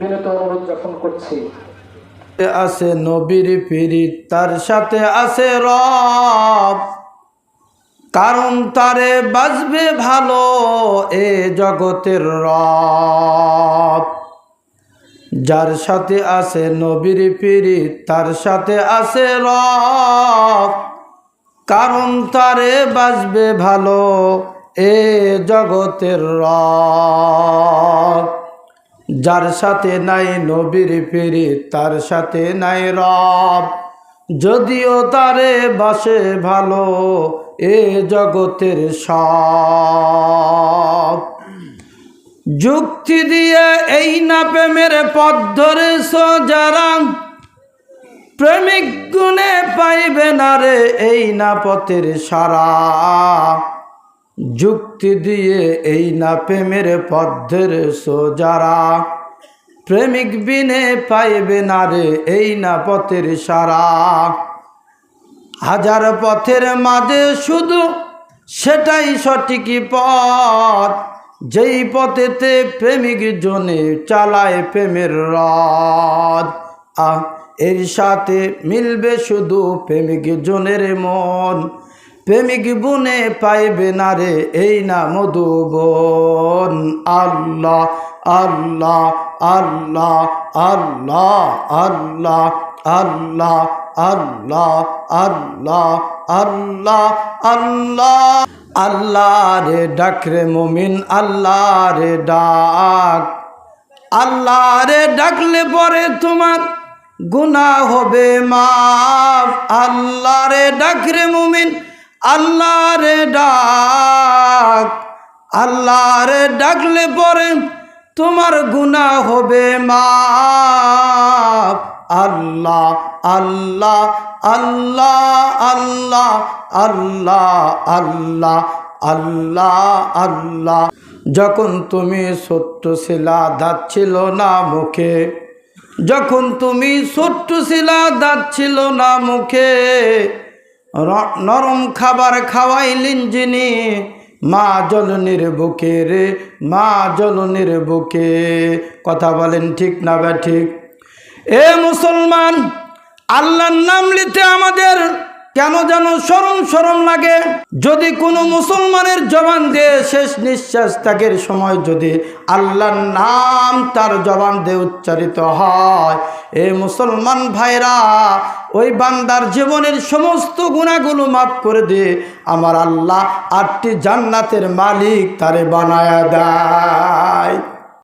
বিনীত অনুরোধ করছি। আছে নবীর পিরিত, তার সাথে আছে রব। কারণ তারে বাজবে ভালো এ জগতের রব। যার সাথে আছে নবীর পিরিত, তার সাথে আছে রব। কারণ তারে বাজবে ভালো এ জগতের রব। যার সাথে নাই নবীর ফিরি তার সাথে নাই রব। যদিও তারে বাসে ভালো এ জগতের সব। যুক্তি দিয়ে এই না প্রেমের পথ ধরে যারা? প্রেমিক গুণে পাইবে না রে এই না পথের সারা। যুক্তি দিয়ে এই না প্রেমের পদ্ধের সোজারা। প্রেমিক বিনে পাইবে না রে এই না পথের সারা। হাজার পথের মাঝে শুধু সেটাই সঠিক পথ। যেই পথেতে প্রেমিক জনে চালায় প্রেমের রথ। আহ, এর সাথে মিলবে শুধু প্রেমিক জনের মন। প্রেমিক বুনে পাইবে না রে এই না মধুবন। আল্লাহ আল্লাহ আল্লাহ আল্লাহ আল্লাহ আল্লাহ আল্লাহ আল্লাহ আল্লাহ আল্লাহ। আল্লাহ রে ডাক রে মুমিন, আল্লাহ রে ডাক। আল্লাহ রে ডাকলে পরে তোমার গুণা হবে মাফ। আল্লাহ রে ডাক রে মুমিন আল্লাহ রে ডাক আল্লাহ রে ডাকলে পরে তোমার গুণা হবে মাফ। আল্লাহ আল্লাহ আল্লাহ আল্লাহ আল্লাহ আল্লাহ আল্লাহ আল্লাহ। যখন তুমি ছোট্ট ছিলা দাঁত ছিল না মুখে, যখন তুমি ছোট্ট ছিলা দাঁত ছিল না মুখে নরম খাবার খাওয়াইলেন যিনি মা জলনির বুকে রে মা জলনির বুকে কথা বলেন ঠিক না বা ঠিক? এ মুসলমান, আল্লাহর নাম নিতে আমাদের কেন যেন সরম সরম লাগে? যদি কোনো মুসলমানের জবান দিয়ে শেষ নিঃশ্বাস ত্যাগের সময় যদি আল্লাহর নাম তার জবান দিয়ে উচ্চারিত হয়, এ মুসলমান ভাইরা, ওই বান্দার জীবনের সমস্ত গুণাগুলো মাফ করে দিয়ে আমার আল্লাহ আটটি জান্নাতের মালিক তারে বানায়া দেয়।